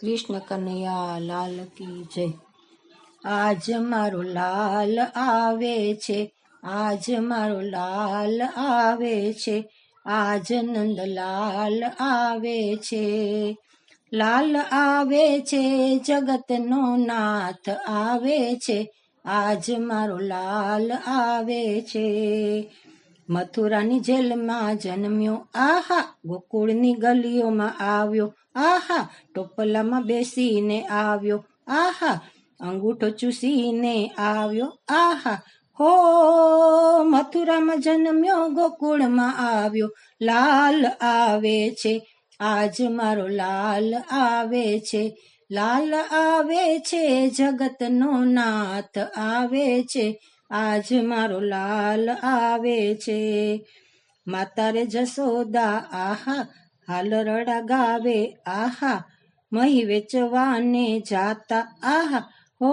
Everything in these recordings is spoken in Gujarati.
કૃષ્ણ કનૈયા લાલ કી જય. આજ મારો લાલ આવે છે, આજ મારો લાલ આવે છે, આજ નંદલાલ આવે છે. લાલ આવે છે, જગતનો નાથ આવે છે, આજ મારો લાલ આવે છે. મથુરાની જેલમાં જન્મ્યો. આહા, ગોકુળની ગલીઓમાં આવ્યો. આહા, ટોપલામાં બેસીને આવ્યો. આહા, અંગૂઠો ચૂસીને આવ્યો. આહા, હો, મથુરામાં જન્મ્યો, ગોકુળમાં આવ્યો. લાલ આવે છે, આજ મારો લાલ આવે છે. લાલ આવે છે, જગતનો નાથ આવે છે. આજ મારો લાલ આવે છે. માતા રે જસોદા આહા, હાલ રડા ગાવે, આહા, મહી વેચવાને જાતા, આહા, હો,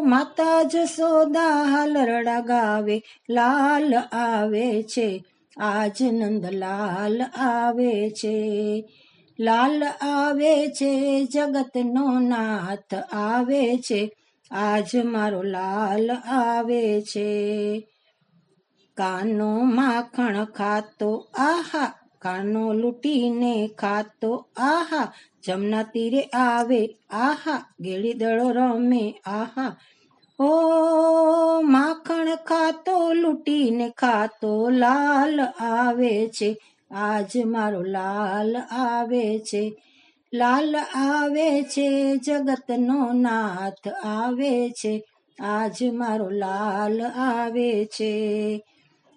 માતા જસોદા હાલ રડા ગાવે, લાલ આવે છે. આજ નંદલાલ આવે છે. લાલ આવે છે, જગતનો નાથ આવે છે. આજ મારો લાલ આવે છે. કાનો માખણ ખાતો, આહા! કાનો લૂંટીને ખાતો, આહા! જમના તીરે આવે, આહા! ગેડી દળો રમે, આહા! ઓ માખણ ખાતો, લૂંટીને ખાતો, લાલ આવે છે. આજ મારો લાલ આવે છે. લાલ આવે છે, જગતનો નાથ આવે છે, આજ મારો લાલ આવે છે.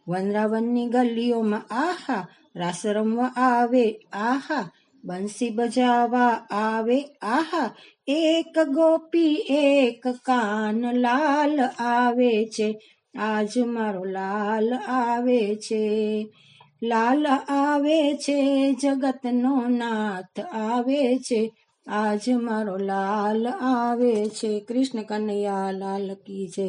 વનરાવનની ગલીઓમાં આહા, રાસ રમવા આવે, આહા, બંસી બજાવા આવે, આહા, એક ગોપી, એક કાન લાલ આવે છે, આજ મારો લાલ આવે છે. લાલ આવે છે, જગતનો નાથ આવે છે. આજ મારો લાલ આવે છે. કૃષ્ણ કનૈયા લાલ કી જય.